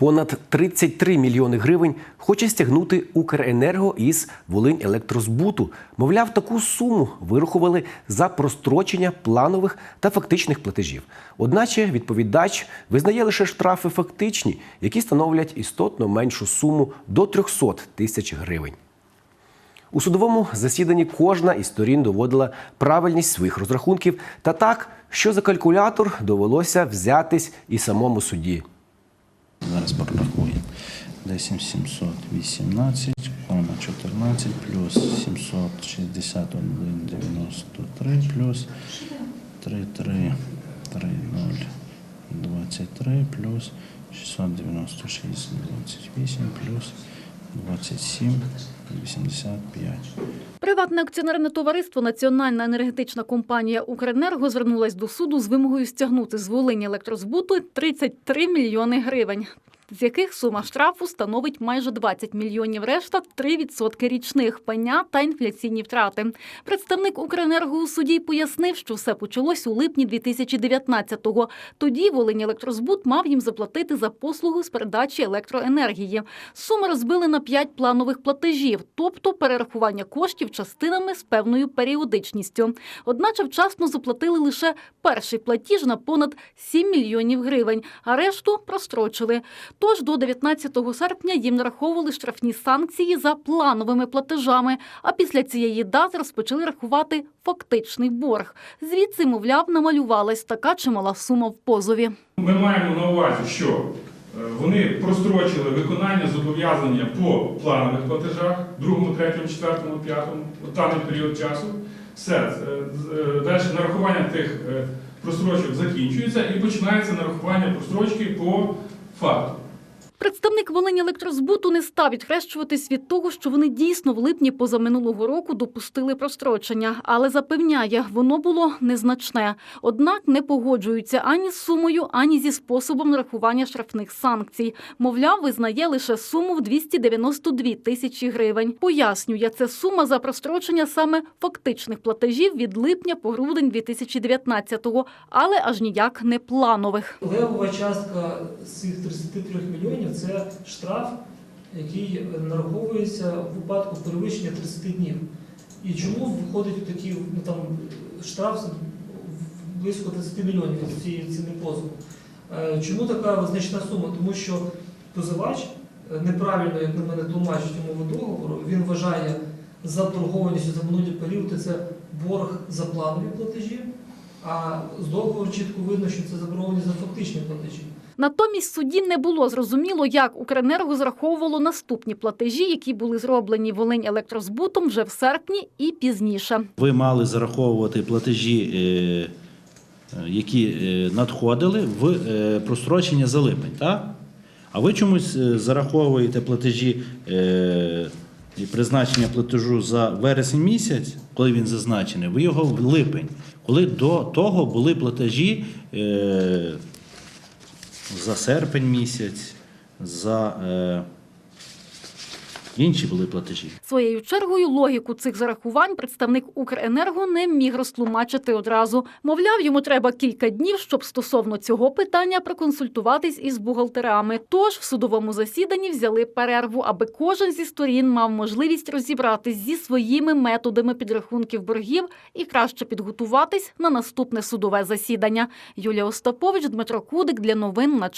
Понад 33 мільйони гривень хоче стягнути Укренерго із Волинь електрозбуту. Мовляв, таку суму вирахували за прострочення планових та фактичних платежів. Одначе відповідач визнає лише штрафи фактичні, які становлять істотно меншу суму до 300 тисяч гривень. У судовому засіданні кожна із сторін доводила правильність своїх розрахунків та так, що за калькулятор довелося взятись і самому судді. Зараз прорахуємо. 10 718, кома 14, плюс 761, 93, плюс 3, 3, 3, 0, 23, плюс 696, 28, плюс 27, 85. Приватне акціонерне товариство Національна енергетична компанія Укренерго звернулась до суду з вимогою стягнути з Волині електрозбуту 33 мільйони гривень. З яких сума штрафу становить майже 20 мільйонів, решта 3% річних пеня та інфляційні втрати. Представник Укренерго у суді пояснив, що все почалось у липні 2019-го. Тоді Волинь електрозбут мав їм заплатити за послугу з передачі електроенергії. Суми розбили на 5 планових платежів, тобто перерахування коштів частинами з певною періодичністю. Одначе вчасно заплатили лише перший платіж на понад 7 мільйонів гривень, а решту прострочили. Тож до 19 серпня їм нараховували штрафні санкції за плановими платежами. А після цієї дати розпочали рахувати фактичний борг. Звідси, мовляв, намалювалась така чимала сума в позові. Ми маємо на увазі, що е, вони прострочили виконання зобов'язання по планових платежах, другому, третьому, четвертому, п'ятому, даний період часу. Все, е, е, далі нарахування тих прострочок закінчується і починається нарахування прострочки по факту. Представник Волині електрозбуту не став відхрещуватись від того, що вони дійсно в липні позаминулого року допустили прострочення, але запевняє, воно було незначне. Однак не погоджуються ані з сумою, ані зі способом нарахування штрафних санкцій. Мовляв, визнає лише суму в 292 тисячі гривень. Пояснює, це сума за прострочення саме фактичних платежів від липня по грудень 2019-го, але аж ніяк не планових. Левова частка з цих 33 мільйонів це штраф, який нараховується в випадку перевищення 30 днів. І чому виходить такий ну, там, штраф близько 30 мільйонів з цієї ціни позову? Е, Чому така визначна сума? Тому що позивач е, неправильно, як на мене, тлумачить умови договору, він вважає за торгованістю за минулі періоди це борг за планові платежі, а з договору чітко видно, що це заборгованість за фактичні платежі. Натомість судді не було зрозуміло, як Укренерго зраховувало наступні платежі, які були зроблені Волинь електрозбутом вже в серпні і пізніше. Ви мали зараховувати платежі, е, які е, надходили в е, прострочення за липень, так? А ви чомусь зараховуєте платежі і призначення платежу за вересень місяць, коли він зазначений, ви його в липень, коли до того були платежі за серпень місяць, за е, інші були платежі. Своєю чергою логіку цих зарахувань представник Укренерго не міг розтлумачити одразу. Мовляв, йому треба кілька днів, щоб стосовно цього питання проконсультуватись із бухгалтерами. Тож в судовому засіданні взяли перерву, аби кожен зі сторін мав можливість розібратись зі своїми методами підрахунків боргів і краще підготуватись на наступне судове засідання. Юлія Остапович, Дмитро Кудик для новин на.